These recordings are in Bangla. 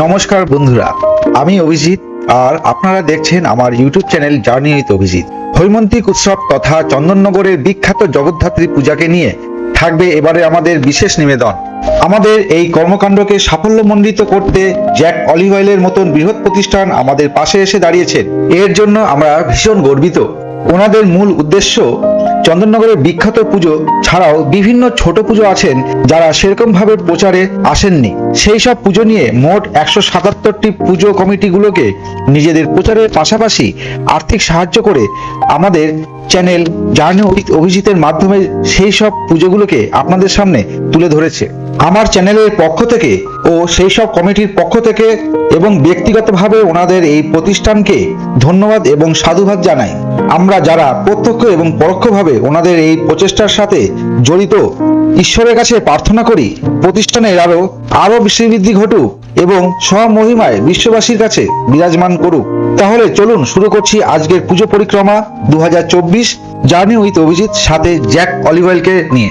নমস্কার বন্ধুরা, আমি অভিজিৎ আর আপনারা দেখছেন আমার YouTube channel journey with Abhijit. হৈমন্তিক উৎসব তথা চন্দননগরের বিখ্যাত জগদ্ধাত্রী পূজাকে নিয়ে থাকবে এবারে আমাদের বিশেষ নিবেদন। আমাদের এই কর্মকাণ্ডকে সাফল্যমণ্ডিত করতে জ্যাক অলিভ অয়েলের মতন বৃহৎ প্রতিষ্ঠান আমাদের পাশে এসে দাঁড়িয়েছেন। এর জন্য আমরা ভীষণ গর্বিত। ওনাদের মূল উদ্দেশ্য চন্দননগরের বিখ্যাত পুজো ছাড়াও বিভিন্ন ছোট পুজো আছেন যারা সেরকমভাবে প্রচারে আসেননি। সেই সব পুজো নিয়ে মোট একশো সাতাত্তরটি পুজো কমিটিগুলোকে নিজেদের প্রচারের পাশাপাশি আর্থিক সাহায্য করে আমাদের চ্যানেল জার্নি অভিজিতের মাধ্যমে সেই সব পুজোগুলোকে আপনাদের সামনে তুলে ধরেছে। আমার চ্যানেলের পক্ষ থেকে ও সেই সব কমিটির পক্ষ থেকে এবং ব্যক্তিগতভাবে ওনাদের এই প্রতিষ্ঠানকে ধন্যবাদ এবং সাধুবাদ জানাই। আমরা যারা প্রত্যক্ষ এবং পরোক্ষভাবে ওনাদের এই প্রচেষ্টার সাথে জড়িত, ঈশ্বরের কাছে প্রার্থনা করি, প্রতিষ্ঠানের আরও আরও বৃদ্ধি ঘটুক এবং স্বমহিমায় বিশ্ববাসীর কাছে বিরাজমান করুক। তাহলে চলুন শুরু করছি আজকের পুজো পরিক্রমা দু জার্নি উইথ অভিজিৎ, সাথে জ্যাক অলিভ অয়েলকে নিয়ে।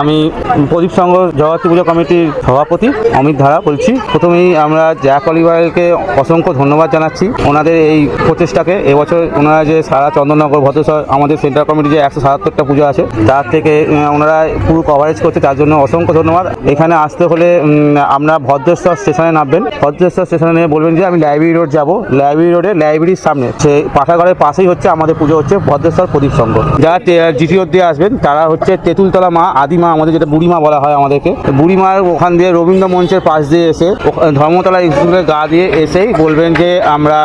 আমি প্রদীপ সংঘ জগতী পুজো কমিটির সভাপতি অমিত ধারা বলছি। প্রথমেই আমরা জ্যাক অলিভারকে অসংখ্য ধন্যবাদ জানাচ্ছি। ওনাদের এই প্রচেষ্টাকে এবছর ওনারা যে সারা চন্দননগর ভদ্রসর আমাদের সেন্ট্রাল কমিটি যে একশো সাতাত্তরটা পুজো আছে, তার থেকে ওনারা পুরো কভারেজ করছে, তার জন্য অসংখ্য ধন্যবাদ। এখানে আসতে হলে আমরা ভদ্রেশ্বর স্টেশনে নামবেন। ভদ্রেশ্বর স্টেশনে নেমে বলবেন যে, আমি লাইব্রেরি রোড যাব। লাইব্রেরি রোডে লাইব্রেরির সামনে সে পাঠাগারের পাশেই হচ্ছে আমাদের পুজো হচ্ছে ভদ্রেশ্বর প্রদীপ সংঘ যারা জিটিও দিয়ে আসবেন, তারা হচ্ছে তেঁতুলতলা মা আদিমা আমাদের যেটা বুড়িমা বলা হয় আমাদেরকে বুড়িমার ওখান দিয়ে রবীন্দ্র মঞ্চের পাশ দিয়ে এসে ধর্মতলা স্কুলের গা দিয়ে এসেই বলবেন যে, আমরা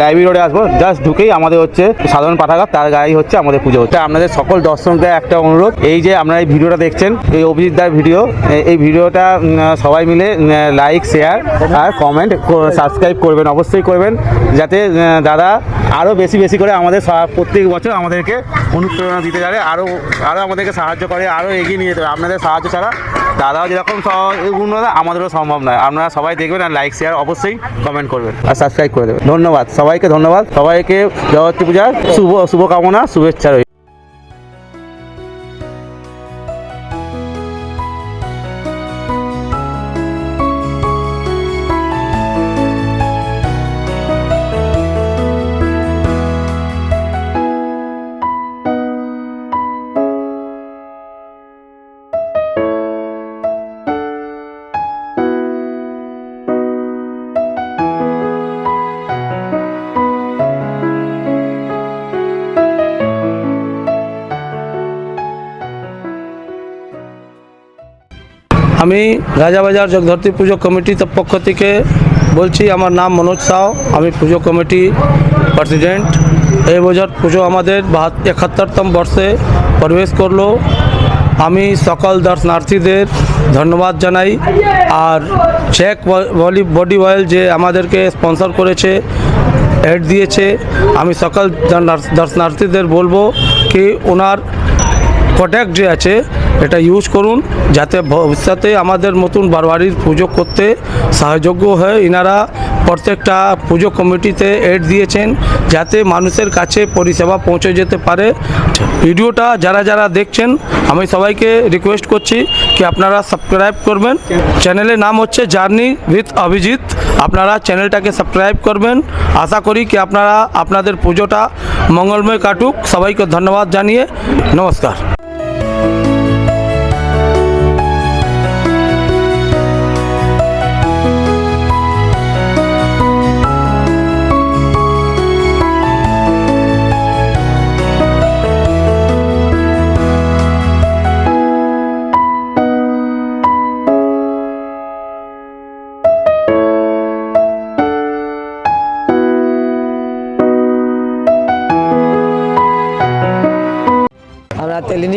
লাইব্রেরি রোডে আসব। জাস্ট ঢুকেই আমাদের হচ্ছে সাধারণ পাঠাগার, তার গায়েই হচ্ছে আমাদের পুজো হচ্ছে। আপনাদের সকল দর্শকদের একটা অনুরোধ, এই যে আপনারা এই ভিডিওটা দেখছেন, এই অভিজিৎ দার ভিডিও এই ভিডিওটা সবাই মিলে লাইক শেয়ার আর কমেন্ট সাবস্ক্রাইব করবেন, অবশ্যই করবেন, যাতে দাদা আরও বেশি বেশি করে আমাদের প্রত্যেক বছর আমাদেরকে অনুপ্রেরণা দিতে যাবে আরও আরও আমাদেরকে সাহায্য করে আরও এগিয়ে নিয়ে যেতে হবে। আপনাদের সাহায্য ছাড়া দাদাও যেরকম উন্নত আমাদেরও সম্ভব নয়। আপনারা সবাই দেখবেন আর লাইক শেয়ার অবশ্যই কমেন্ট করবেন আর সাবস্ক্রাইব করে দেবেন। ধন্যবাদ। সবাইকে ধন্যবাদ। সবাইকে জগত্রী পূজার শুভ, শুভকামনা, শুভেচ্ছা রইল। আমি রাজাবাজার জগধরতী পুজো কমিটির পক্ষ থেকে বলছি, আমার নাম মনোজ সাউ। আমি পুজো কমিটি প্রেসিডেন্ট। এই বছর পুজো আমাদের একাত্তরতম বর্ষে প্রবেশ করল। আমি সকল দর্শনার্থীদের ধন্যবাদ জানাই। আর চেক বডি বডি অয়েল যে আমাদেরকে স্পন্সর করেছে, অ্যাড দিয়েছে, আমি সকল দর্শনার্থীদের বলব কি ওনার প্রোডাক্ট যে আছে, এটা ইউজ করুন, যাতে ভবিষ্যতে আমাদের মতন বারবারির পুজো করতে সাহায্য হয়। ইনারা প্রত্যেকটা পুজো কমিটিতে এড দিয়েছেন, যাতে মানুষের কাছে পরিষেবা পৌঁছে যেতে পারে। ভিডিওটা যারা যারা দেখছেন, আমি সবাইকে রিকোয়েস্ট করছি কি আপনারা সাবস্ক্রাইব করবেন। চ্যানেলের নাম হচ্ছে জার্নি উইথ অভিজিৎ আপনারা চ্যানেলটাকে সাবস্ক্রাইব করবেন। আশা করি কি আপনারা, আপনাদের পুজোটা মঙ্গলময় কাটুক। সবাইকে ধন্যবাদ জানিয়ে নমস্কার।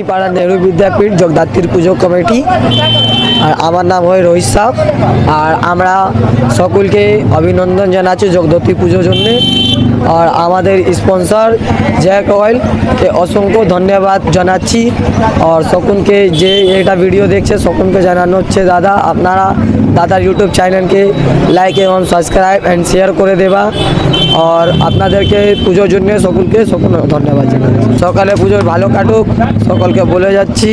তেলিনীপাড়া নেহরু বিদ্যাপীঠ জগদ্ধাত্রীর পুজো কমিটি। আর আমার নাম হয় রোহিত সাহ। আর আমরা সকলকে অভিনন্দন জানাচ্ছি জগদ্ধাত্রী পুজোর জন্যে। আর আমাদের স্পন্সর জ্যাক অয়েলকে অসংখ্য ধন্যবাদ জানাচ্ছি। আর সকলকে যে এটা ভিডিও দেখছে, সকলকে জানানো হচ্ছে, দাদা, আপনারা দাদার ইউটিউব চ্যানেলকে লাইক এবং সাবস্ক্রাইব অ্যান্ড শেয়ার করে দেবা। আর আপনাদেরকে পুজোর জন্য সকলকে সকল ধন্যবাদ জানাচ্ছি। সকালে পুজোর ভালো কাটুক, সকলকে বলে যাচ্ছি।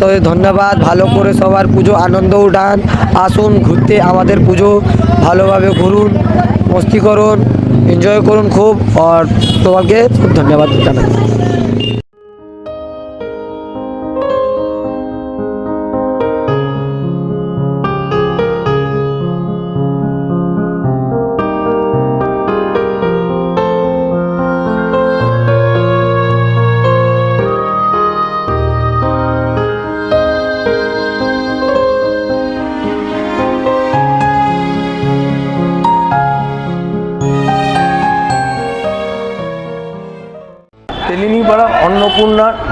সবাই ধন্যবাদ। ভালো করে সবার পুজো, আনন্দ উঠান। আসুন, ঘুরতে আমাদের পুজো ভালোভাবে ঘুরুন, মস্তি করুন এনজয় করুন খুব। আর তোমাকে খুব ধন্যবাদ জানাই।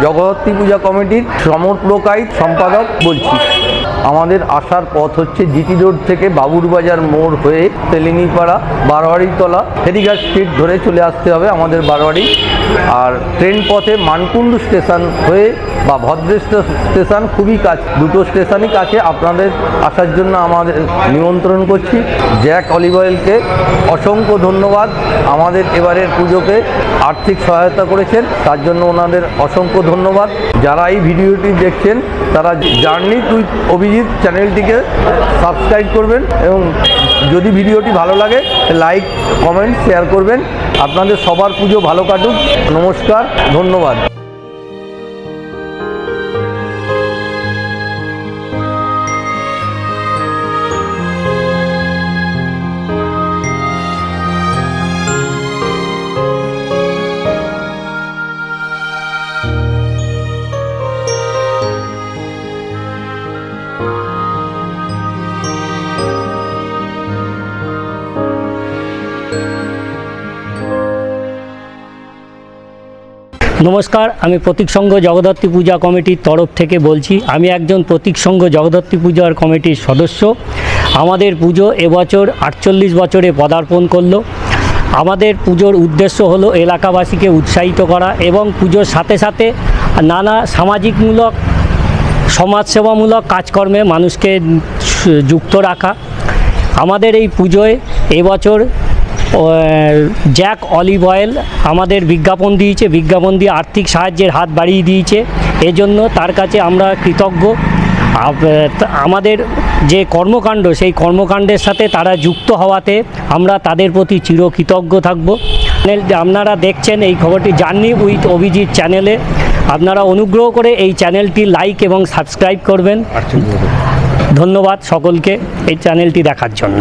জগদ্ধাত্রী পূজা কমিটির সমপ্রকায়িত সম্পাদক বলছি। আমাদের আসার পথ হচ্ছে জিটি রোড থেকে বাবুর বাজার মোড় হয়ে তেলিনীপাড়া, বারোয়ারিতলা, ফেরিঘাট স্ট্রিট ধরে চলে আসতে হবে আমাদের বারোয়ারি। আর ট্রেন পথে মানকুণ্ডু স্টেশন হয়ে বা ভদ্রেশ্বর স্টেশন খুবই কাছ, দুটো স্টেশনই কাছে আপনাদের আসার জন্য আমাদের নিমন্ত্রণ করছি। জ্যাক অলিভ অয়েলকে অসংখ্য ধন্যবাদ। আমাদের এবারের পুজোকে আর্থিক সহায়তা করেছেন, তার জন্য ওনাদের অসংখ্য ধন্যবাদ। যারা এই ভিডিওটি দেখছেন, তারা জার্নি উইথ অভিজিৎ চ্যানেলটিকে সাবস্ক্রাইব করবেন এবং যদি ভিডিওটি ভালো লাগে, লাইক, কমেন্ট, শেয়ার করবেন। আপনাদের সবার পুজো ভালো কাটুক। নমস্কার, ধন্যবাদ। নমস্কার, আমি প্রতীক সংঘ জগদ্ধাত্রী পূজা কমিটির তরফ থেকে বলছি, আমি একজন প্রতীক সংঘ জগদ্ধাত্রী পূজার কমিটির সদস্য। আমাদের পুজো এবছর আটচল্লিশ বছরে পদার্পণ করল। আমাদের পুজোর উদ্দেশ্য হলো এলাকাবাসীকে উৎসাহিত করা এবং পুজোর সাথে সাথে নানা সামাজিকমূলক, সমাজসেবামূলক কাজকর্মে মানুষকে যুক্ত রাখা। আমাদের এই পুজোয় এবছর জ্যাক অলিভ অয়েল আমাদের বিজ্ঞাপন দিয়েছে বিজ্ঞাপন দিয়ে আর্থিক সাহায্যের হাত বাড়িয়ে দিয়েছে। এজন্য তার কাছে আমরা কৃতজ্ঞ। আমাদের যে কর্মকাণ্ড সেই কর্মকাণ্ডের সাথে তারা যুক্ত হওয়াতে আমরা তাদের প্রতি চিরকৃতজ্ঞ থাকব। আপনারা দেখছেন এই খবরটি জার্নি উইথ অভিজিৎ চ্যানেলে আপনারা অনুগ্রহ করে এই চ্যানেলটি লাইক এবং সাবস্ক্রাইব করবেন। ধন্যবাদ। সকলকে এই চ্যানেলটি দেখার জন্য।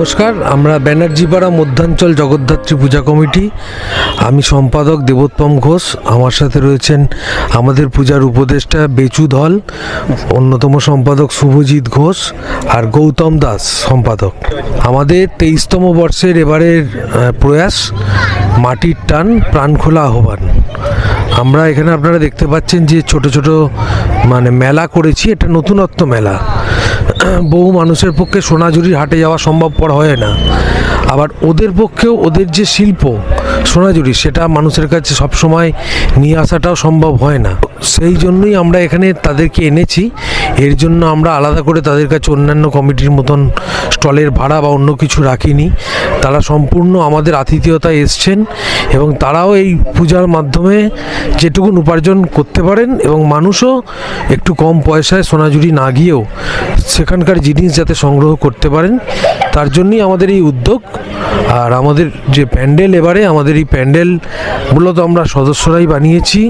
নমস্কার, আমরা ব্যানার্জিপাড়া মধ্যাঞ্চল জগদ্ধাত্রী পূজা কমিটি। আমি সম্পাদক দেবোত্তম ঘোষ, আমার সাথে রয়েছেন আমাদের পূজার উপদেষ্টা বেচু ধল, অন্যতম সম্পাদক শুভজিৎ ঘোষ আর গৌতম দাস সম্পাদক। আমাদের তেইশতম বর্ষের এবারের প্রয়াস, মাটির টান প্রাণখোলা আহ্বান। আমরা এখানে আপনারা দেখতে পাচ্ছেন যে ছোট ছোট মানে মেলা করেছি, এটা নতুনত্ব মেলা। বহু মানুষের পক্ষে সোনাঝুরির হাটে যাওয়া সম্ভবপর হয় না। আবার ওদের পক্ষেও ওদের যে শিল্প সোনাঝুরি সেটা মানুষের কাছে সবসময় নিয়ে আসাটাও সম্ভব হয় না। সেই জন্যই আমরা এখানে তাদেরকে এনেছি। এর জন্য আমরা আলাদা করে তাদের কাছে অন্যান্য কমিটির মতন স্টলের ভাড়া বা অন্য কিছু রাখিনি। তারা সম্পূর্ণ আমাদের আতিথেয়তায় এসছেন এবং তারাও এই পূজার মাধ্যমে যেটুকুন উপার্জন করতে পারেন এবং মানুষও একটু কম পয়সায় সোনাঝুরি না গিয়েও সেখানকার জিনিস যাতে সংগ্রহ করতে পারেন, তার জন্যই আমাদের এই উদ্যোগ। আর আমাদের যে প্যান্ডেল এবারে আমাদের এই প্যান্ডেল মূলত আমরা সদস্যরাই বানিয়েছি,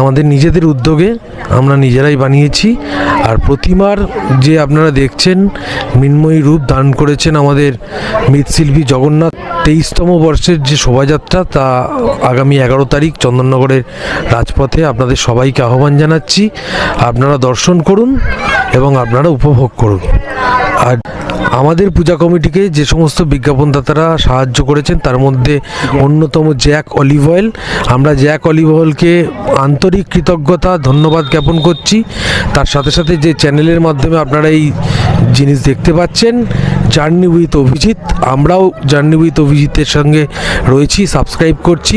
আমাদের নিজেদের উদ্যোগে আমরা নিজেরাই বানিয়েছি। আর প্রতিমার যে আপনারা দেখছেন, মৃন্ময়ী রূপ দান করেছেন আমাদের মৃৎশিল্পী জগন্নাথ। তেইশতম বর্ষের যে শোভাযাত্রা, তা আগামী এগারো তারিখ চন্দননগরের রাজপথে আপনাদের সবাইকে আহ্বান জানাচ্ছি। আপনারা দর্শন করুন এবং আপনারা উপভোগ করুন। আর আমাদের পূজা কমিটিকে যে সমস্ত বিজ্ঞাপনদাতারা সাহায্য করেছেন, তার মধ্যে অন্যতম জ্যাক অলিভ অয়েল। আমরা জ্যাক অলিভ অয়েলকে আন্তরিক কৃতজ্ঞতা, ধন্যবাদ জ্ঞাপন করছি। তার সাথে সাথে যে চ্যানেলের মাধ্যমে আপনারা এই জিনিস দেখতে পাচ্ছেন জার্নি উইথ অভিজিৎ আমরাও জার্নি উইথ অভিজিতের সঙ্গে রয়েছি সাবস্ক্রাইব করছি।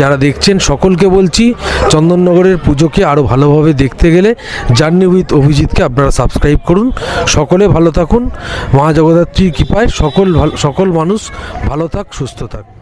যারা দেখছেন, সকলকে বলছি, চন্দননগরের পুজোকে আরও ভালোভাবে দেখতে গেলে জার্নি উইথ অভিজিৎকে আপনারা সাবস্ক্রাইব করুন। সকলে ভালো থাকুন। মা জগদ্ধাত্রীর কৃপায় সকল সকল মানুষ ভালো থাক, সুস্থ থাক।